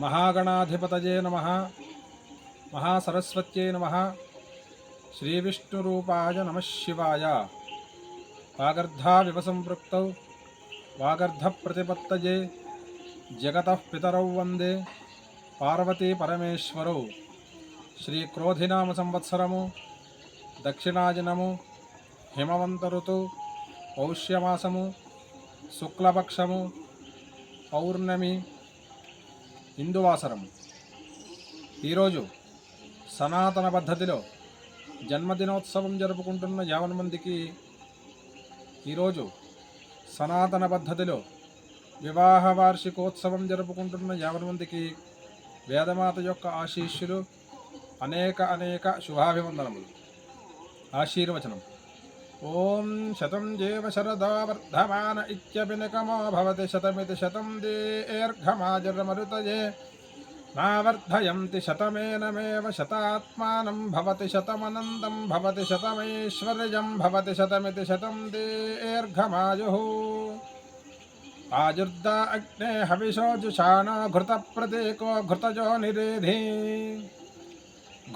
మహాగణాధిపతయే నమ. మహాసరస్వత్యై నమ. శ్రీవిష్ణురూపాయ నమ శివాయ. వాగర్ధావివ సంపృక్తౌ వాగర్ధప్రతిపత్తయే. జగత పితరౌ వందే. పార్వతీ పరమేశ్వరౌ. శ్రీక్రోధినామ సంవత్సరము దక్షిణాజనము హిమవంత ఋతు పౌష్యమాసము శుక్లపక్షము. పౌర్ణమి. హిందువాసరం ఈరోజు సనాతన పద్ధతిలో జన్మదినోత్సవం జరుపుకుంటున్న యావన్ మందికి ఈరోజు సనాతన పద్ధతిలో వివాహ వార్షికోత్సవం జరుపుకుంటున్న యావన్ మందికి వేదమాత యొక్క ఆశీస్సులు అనేక అనేక శుభాభివందనములు. ఆశీర్వచనం. ओम शतम जीव शरदा वर्धमान इत्यपि निकमो भवति शतमिति शतं दीर्घमाजरमरुतये नावर्धयन्ति शतमेनमेव शतात्मानं भवति शतमनन्दं भवति शतमैश्वर्यं भवति शतमिति शतं दीर्घमायुः। आजुर्दा अग्ने हविषो जुषाणा घृतप्रतीको घृतजो निरेधि।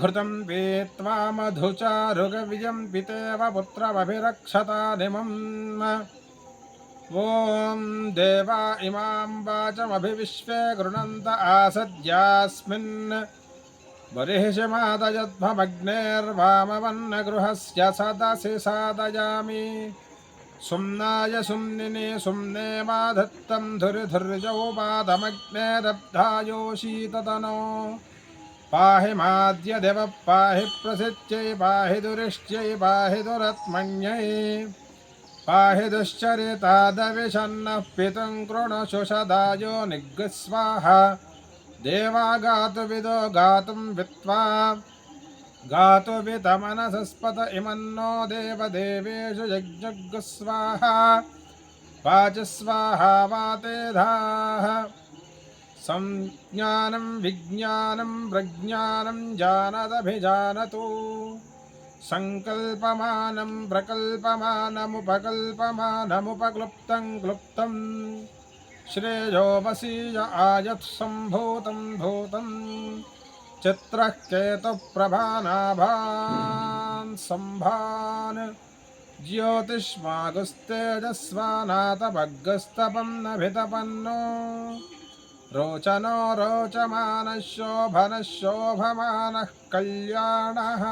घृतं वेत्वा मधुचारुगविजं पितेव पुत्रमभिरक्षतानिमम् ॐ देवा इमां वाचमभिविश्वे गृणन्त आसद्यास्मिन्। बर्हिषमादयध्वमग्नेर्वामवन्नगृहस्य सदसि सादयामि सुम्नाय सुम्निनि सुम्ने माधत्तं धुर्धुर्जौ पादमग्नेरब्धायोषीततनो पाहि माद्यदेव पाहि प्रसिद्ध्यै पाहि दुरिष्ट्यै, पाहि दुरत्मन्यै। पाहि दुश्चरितादविषन्नः पितुं कृणशुषदायो निग्स्वाहा देवा गातुविदो गातुं वित्त्वा गातुवितमनसस्पत इमन्नो देवदेवेषु यज्ञस्वाहा वाचस्वाहा वातेधाः। संज्ञानं विज्ञानं प्रज्ञानं जानदभिजानतु सङ्कल्पमानं प्रकल्पमानमुपकल्पमानमुपक्लुप्तं क्लुप्तं श्रेयोपसीय आयत्सम्भूतं भूतं चित्रः केतुप्रभानाभान् सम्भान् ज्योतिष्मागुस्तेजस्वानातभग्गस्तपं नभितपन्नो रोचनो रोचमानः शोभनः शोभमानः कल्याणः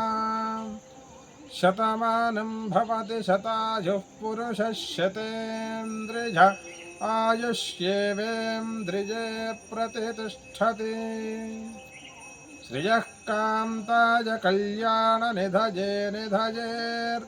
शतमानं भवति शतायुः पुरुषः शतेन्द्रिज आयुष्येवेन्द्रिये प्रतितिष्ठति श्रियः कान्ताय कल्याणनिधये निधयेऽर्थिनाम्